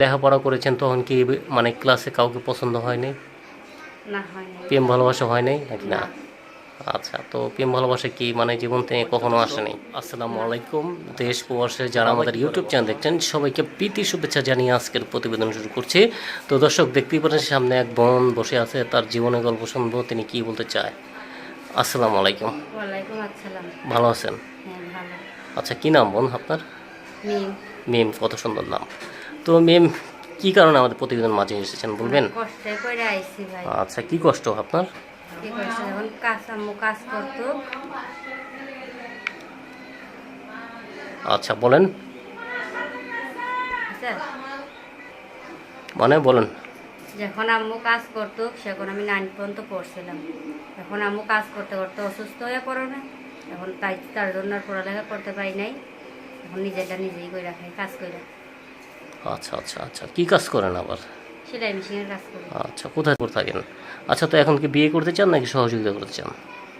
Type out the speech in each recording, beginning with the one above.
লেখাপড়া করেছেন তখন কি মানে ক্লাসে কাউকে পছন্দ হয়নি? না প্রেম ভালোবাসা হয় নাই নাকি না। আচ্ছা তো প্রেম ভালোবাসা কি মানে জীবন থেকে কখনো আসেনি? আসসালামু আলাইকুম দেশ প্রবাসে যারা আমাদের ইউটিউব চ্যানেল দেখছেন সবাইকে প্রীতি শুভেচ্ছা জানিয়ে আজকের প্রতিবেদন শুরু করছি। তো দর্শক দেখতেই পাচ্ছেন সামনে এক বোন বসে আছে তার জীবনের গল্প শুনব তিনি কি বলতে চায়? আসসালামু আলাইকুম। ওয়ালাইকুম ভালো আছেন? হ্যাঁ আচ্ছা কি নাম বোন আপনার? মিম। মেম কত সুন্দর নাম। তো মেম কি কারণে আমাদের প্রতিবেদন মাঝে এসেছেন বলবেন? আচ্ছা কি কষ্ট আপনার? কি কাজ আম্মু কাজ করতো। আচ্ছা বলেন। মানে বলেন। যখন আম্মু কাজ করতো সেখন আমি নাইন পর্যন্ত পড়ছিলাম। এখন আম্মু কাজ করতে করতে অসুস্থ হয়ে পড়ো না। এখন তাই তার জন্য আর পড়ালেখা করতে পারি নাই। এখন নিজেটা নিজেই করে রাখে কাজ করে আচ্ছা আচ্ছা আচ্ছা। কি কাজ করেন আবার? সেলাই মেশিনের কাজ করি। আচ্ছা কোথায় করে থাকেন? আচ্ছা তো এখন কি বিয়ে করতে চান নাকি সহযোগিতা করতে চান?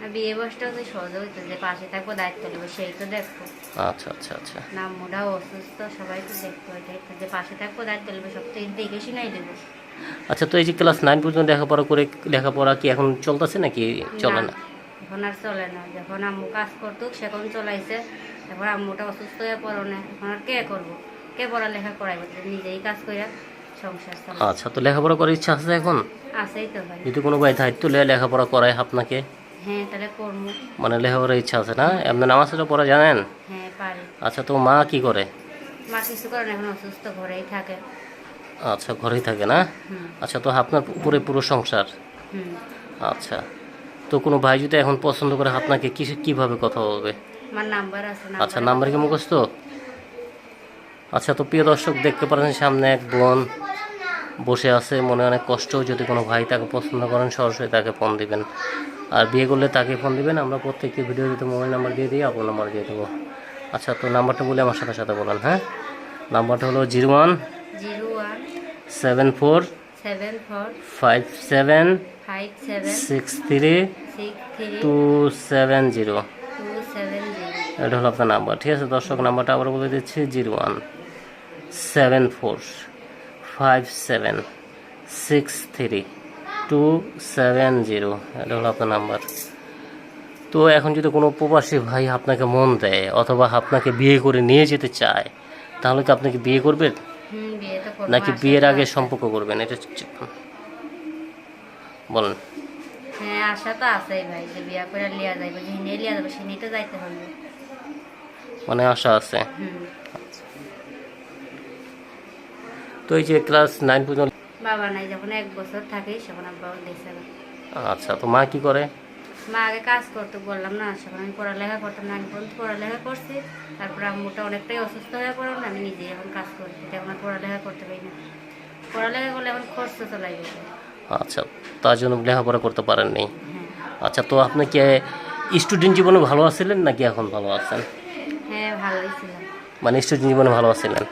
আর বিয়ে বসটাও তো সহজ হইতো যে পাশে থাকব দায়িত্ব নেব সেই তো দেখব। আচ্ছা আচ্ছা আচ্ছা। না মোটাও অসুস্থ সবাই তো যে পাশে থাকব দায়িত্ব নেব সব তো দেখে শুনাই দেবো আচ্ছা তো এই যে ক্লাস নাইন পর্যন্ত লেখাপড়া করে লেখাপড়া কি এখন চলতেছে নাকি চলে না? এখন আর চলে না। যখন আম্মু কাজ করতো সেখন চলাইছে। এখন আম্মুটা অসুস্থ হয়ে পড়ো না এখন আর কে করব? কে পড়ালেখা করাইবো নিজেই কাজ করে সংসার আচ্ছা তো লেখাপড়া করার ইচ্ছা আছে এখন? আছেই তো ভাই। যদি কোনো ভাই দায়িত্ব লেখাপড়া করায় আপনাকে? হ্যাঁ তাহলে করব মানে লেখাপড়ার ইচ্ছা আছে না? আপনি নামাজটা পড়া জানেন? হ্যাঁ পারি। আচ্ছা তো মা কি করে? মা কিছু করে না এখন অসুস্থ ঘরেই থাকে। আচ্ছা ঘরেই থাকে না? আচ্ছা তো আপনার উপরে পুরো সংসার? আচ্ছা তো কোনো ভাই যদি এখন পছন্দ করে আপনাকে কি কীভাবে কথা বলবে? আমার নাম্বার আছে আচ্ছা নাম্বার কি মুখস্থ? আচ্ছা তো প্রিয় দর্শক দেখতে পারেন সামনে এক বোন বসে আছে। মনে অনেক কষ্ট যদি কোনো ভাই তাকে পছন্দ করেন সরাসরি তাকে ফোন দিবেন। আর বিয়ে করলে তাকে ফোন দিবেন। আমরা প্রত্যেকটি ভিডিও দিতে মোবাইল নাম্বার দিয়ে দিই আপনার নাম্বার দিয়ে দেবো। আচ্ছা তো নাম্বারটা বলে আমার সাথে সাথে বলেন হ্যাঁ? নাম্বারটা হলো zero one zero one seven four seven four five seven five seven six three six three two seven zero. Two seven zero. এটা হলো আপনার নাম্বার ঠিক আছে? দর্শক নাম্বারটা আবার বলে দিচ্ছি zero one. Seven four five seven six three two seven zero এটা হলো আপনার নাম্বার তো এখন যদি কোনো প্রবাসী ভাই আপনাকে মন দেয় অথবা আপনাকে বিয়ে করে নিয়ে যেতে চায় তাহলে কি আপনাকে বিয়ে করবেন নাকি বিয়ের আগে সম্পর্ক করবেন? এটা বলেন। হ্যাঁ আশা তো আছেই ভাই যে বিয়া করে লিয়া যাইব যে নিয়ে লিয়া যাব সে নিয়ে যাইতে হবে। মানে আশা আছে? তো এই যে ক্লাস নাইন পর্যন্ত বাবা নাই যখন এক বছর থাকে সেখন আব্বাও দিয়েছে। আচ্ছা তো মা কি করে? মা আগে কাজ করতে বললাম না সেখন আমি পড়ালেখা করতাম না আমি পর্যন্ত পড়ালেখা করছি। তারপর আম্মুটা অনেকটাই অসুস্থ হয়ে পড়ল আমি নিজেই এখন কাজ করি এখন আর পড়ালেখা করতে পারি না। পড়ালেখা করলে এখন খরচ চলাই গেছে আচ্ছা তার জন্য লেখাপড়া করতে পারেননি। হ্যাঁ। আচ্ছা তো আপনি কি স্টুডেন্ট জীবনে ভালো আছিলেন নাকি এখন ভালো আছেন? হ্যাঁ ভালোই ছিলাম। মানে স্টুডেন্ট জীবনে ভালো আছিলেন।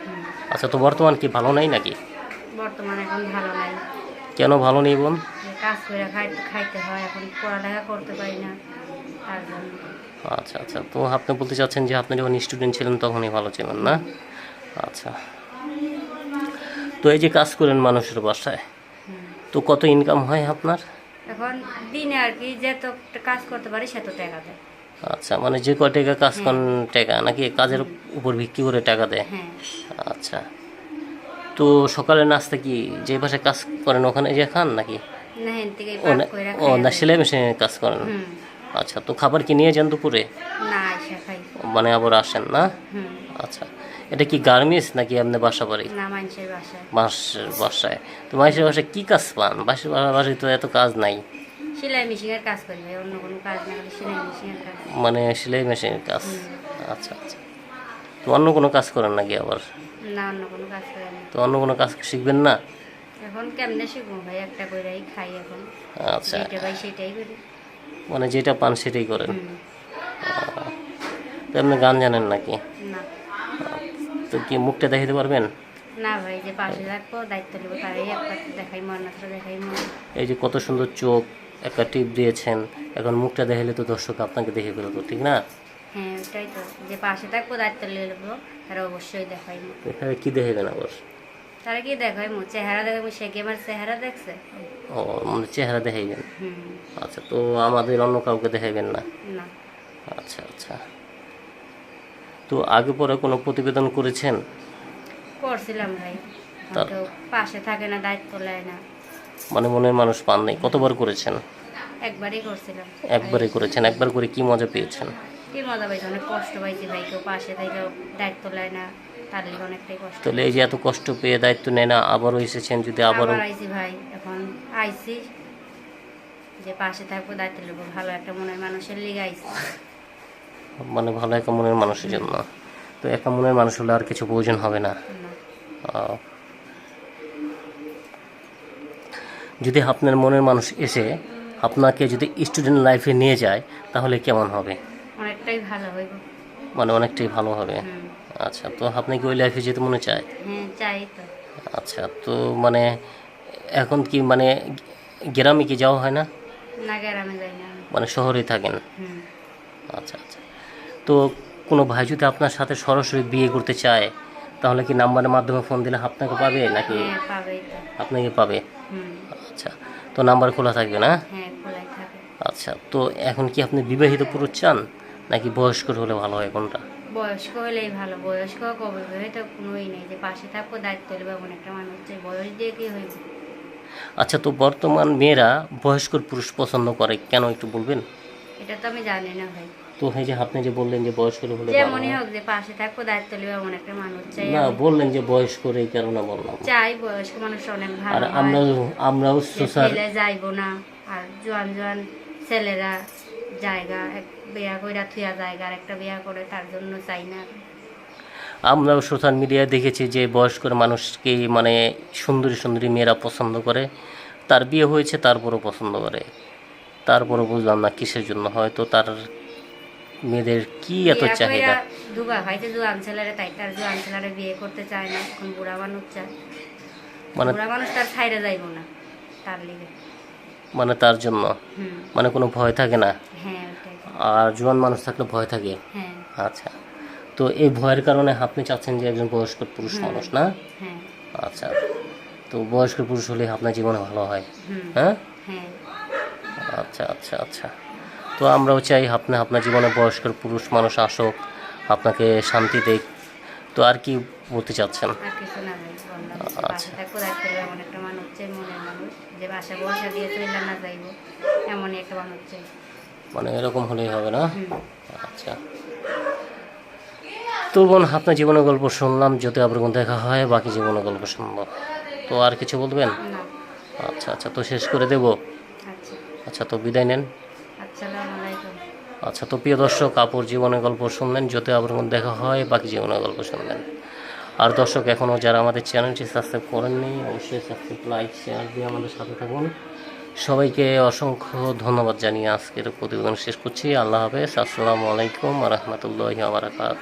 আচ্ছা তো বর্তমান কি ভালো নাই নাকি? বর্তমানে এখন ভালো নাই। কেন ভালো নেই বোন? কাজ করে খাইতে হয় এখন পড়ালেখা করতে পারি না তার জন্য। আচ্ছা আচ্ছা তো আপনি বলতে চাচ্ছেন যে আপনি যখন স্টুডেন্ট ছিলেন তখনই ভালো ছিলেন না? আচ্ছা। তো এই যে কাজ করেন মানুষের বাসায় তো কত ইনকাম হয় আপনার? এখন দিনে আর কি যে তো কাজ করতে পারি সে তো টাকা দেয়। আচ্ছা মানে যে কয় টাকা কাজ করেন টাকা নাকি কাজের উপর ভিত্তি করে টাকা দেয়? হ্যাঁ। আচ্ছা। তো সকালে নাস্তা কি যে বাসায় কাজ করেন ওখানে যে খান নাকি? ও না ও না সেলাই মেশিনে কাজ করেন? আচ্ছা তো খাবার কি নিয়ে যান দুপুরে? মানে আবার আসেন না? আচ্ছা এটা কি গার্মেন্টস নাকি আপনি বাসা বাড়ি? বাসায়। বাসায়। তো মাসের বাসায় কি কাজ পান? বাসের বাসায় তো এত কাজ নাই। সেলাই মেশিনের কাজ অন্য কোনো কাজ না সেলাই মেশিনের কাজ। মানে সেলাই মেশিনের কাজ? আচ্ছা আচ্ছা। তো অন্য কোনো কাজ করেন নাকি আবার? না অন্য কোনো কাজ তো অন্য কোনো কাজ শিখবেন না? এখন কেমনে শিখব ভাই? একটা কইরাই খাই এখন। আচ্ছা। যেটা ভাই সেটাই করি। মানে যেটা পান সেটাই করেন? তো আপনি গান জানেন নাকি? না। তো কি মুখটা দেখাতে পারবেন? না ভাই যে পাশে রাখব দায়িত্ব নেব তারাই একটা দেখাই মন দেখাই মন এই যে কত সুন্দর চোখ একটা টিপ দিয়েছেন এখন মুখটা দেখালে তো দর্শক আপনাকে দেখে ফেলতো ঠিক না? হ্যাঁ ওটাই তো যে পাশে থাকব দায়িত্ব নিয়ে নেব তারা অবশ্যই দেখাই এখানে কি দেখাবেন আবার? তারা কি মু চেহারা দেখে মু সে কি আমার চেহারা দেখছে? ও মানে চেহারা দেখাইবেন? আচ্ছা তো আমাদের অন্য কাউকে দেখাইবেন না? না। আচ্ছা আচ্ছা। তো আগে পরে কোনো প্রতিবেদন করেছেন? করছিলাম ভাই। পাশে থাকে না দায়িত্ব নেয় না। মানে মনের মানুষ পান নাই। কতবার করেছেন? একবারই করছিলাম। একবারই করেছেন। একবার করে কি মজা পেয়েছেন? কি মজা পাইছি অনেক কষ্ট পাইছি ভাই কেউ পাশে থেকে দায়িত্ব নেয় না তার লিগে অনেকটাই কষ্ট তাহলে এই যে এত কষ্ট পেয়ে দায়িত্ব নেয় না আবারও এসেছেন যদি আবারও আবার আইছি ভাই এখন আইছি। যে পাশে থাকব দায়িত্ব নেব ভালো একটা মনের মানুষের লিগে আইছি। মানে ভালো একা মনের মানুষের জন্য। তো একা মনের মানুষ হলে আর কিছু প্রয়োজন হবে না। না। আহ, যদি আপনার মনের মানুষ এসে আপনাকে যদি স্টুডেন্ট লাইফে নিয়ে যায় তাহলে কেমন হবে? অনেকটাই ভালো হইব মানে অনেকটাই ভালো হবে? আচ্ছা তো আপনি কি ওই লাইফে যেতে মনে চায়? হ্যাঁ চাই তো। আচ্ছা তো মানে এখন কি মানে গ্রামে কি যাওয়া হয় না? না গ্রামে যাই না। মানে শহরেই থাকেন? হুম। আচ্ছা আচ্ছা। তো কোনো ভাই যদি আপনার সাথে সরাসরি বিয়ে করতে চায় তাহলে কি নাম্বারের মাধ্যমে ফোন দিলে আপনাকে পাবে নাকি হ্যাঁ পাবেই আপনাকে পাবে? আচ্ছা তো নাম্বার খোলা থাকবে না? হ্যাঁ আচ্ছা তো এখন কি আপনি বিবাহিত পুরুষ চান নাকি বয়স্ক হলে ভালো হয় কোনটা? বয়স্ক হলেই ভালো বয়স্ক কবে তো কোনোই নেই যে পাশে থাকব দায়িত্ব নেবে এমন একটা মানুষ যে বয়স দিয়ে কি হইব? আচ্ছা তো বর্তমান মেয়েরা বয়স্ক পুরুষ পছন্দ করে কেন একটু বলবেন? এটা তো আমি জানি না ভাই তো এই যে আপনি যে বললেন যে বয়স্ক হলে যেমনই হয়। হোক যে পাশে থাকব দায়িত্ব নেবে এমন একটা মানুষ চাই না বললেন যে বয়স্ক এই কারণে বললাম চাই বয়স্ক মানুষ অনেক আর ভালো হয়। আমরাও আমরাও যে সোশ্যাল যাইবো না আর জোয়ান জোয়ান ছেলেরা জায়গা এক বিয়া কইরা থুয়া জায়গা আর একটা বিয়া করে তার জন্য চাই না আমরাও সোশ্যাল মিডিয়ায় দেখেছি যে বয়স্ক মানুষকে মানে সুন্দরী সুন্দরী মেয়েরা পছন্দ করে তার বিয়ে হয়েছে তারপরও পছন্দ করে তারপরও বুঝলাম না কিসের জন্য হয়তো তার মেয়েদের কি এত চাহিদা? দুবা হয়তো জোয়ান ছেলেরা তাই তার জোয়ান ছেলেরা বিয়ে করতে চায় না এখন বুড়া মানুষ চায়। মানে বুড়া মানুষ তার ছাইরে যাইবো না তার লিগে। মানে তার জন্য? মানে কোনো ভয় থাকে না? হ্যাঁ আর জোয়ান মানুষ থাকলে ভয় থাকে? হ্যাঁ। আচ্ছা। তো এই ভয়ের কারণে আপনি চাচ্ছেন যে একজন বয়স্ক পুরুষ মানুষ না? হ্যাঁ। আচ্ছা। তো বয়স্ক পুরুষ হলে আপনার জীবনে ভালো হ্যাঁ? হ্যাঁ। আচ্ছা আচ্ছা আচ্ছা। তো আমরাও চাই আপনি আপনার জীবনে বয়স্ক পুরুষ মানুষ আসুক আপনাকে শান্তি দেখ তো আর কি বলতে চাচ্ছেন? আচ্ছা। মানে এরকম হলেই হবে না? আচ্ছা। তো বোন আপনার জীবনের গল্প শুনলাম যদি আবার কোনো দেখা হয় বাকি জীবনের গল্প শুনব। তো আর কিছু বলবেন? আচ্ছা আচ্ছা। তো শেষ করে দেব। আচ্ছা তো বিদায় নেন। আচ্ছা তো প্রিয় দর্শক আপুর জীবনের গল্প শুনলেন যদি আবার কোনো দেখা হয় বাকি জীবনের গল্প শুনলেন। আর দর্শক এখনও যারা আমাদের চ্যানেলটি সাবস্ক্রাইব করেননি অবশ্যই সাবস্ক্রাইব লাইক শেয়ার দিয়ে আমাদের সাথে থাকুন। সবাইকে অসংখ্য ধন্যবাদ জানিয়ে আজকের প্রতিবেদন শেষ করছি। আল্লাহ হাফেজ। আসসালামু আলাইকুম রহমতুল্লাহ বারাকাত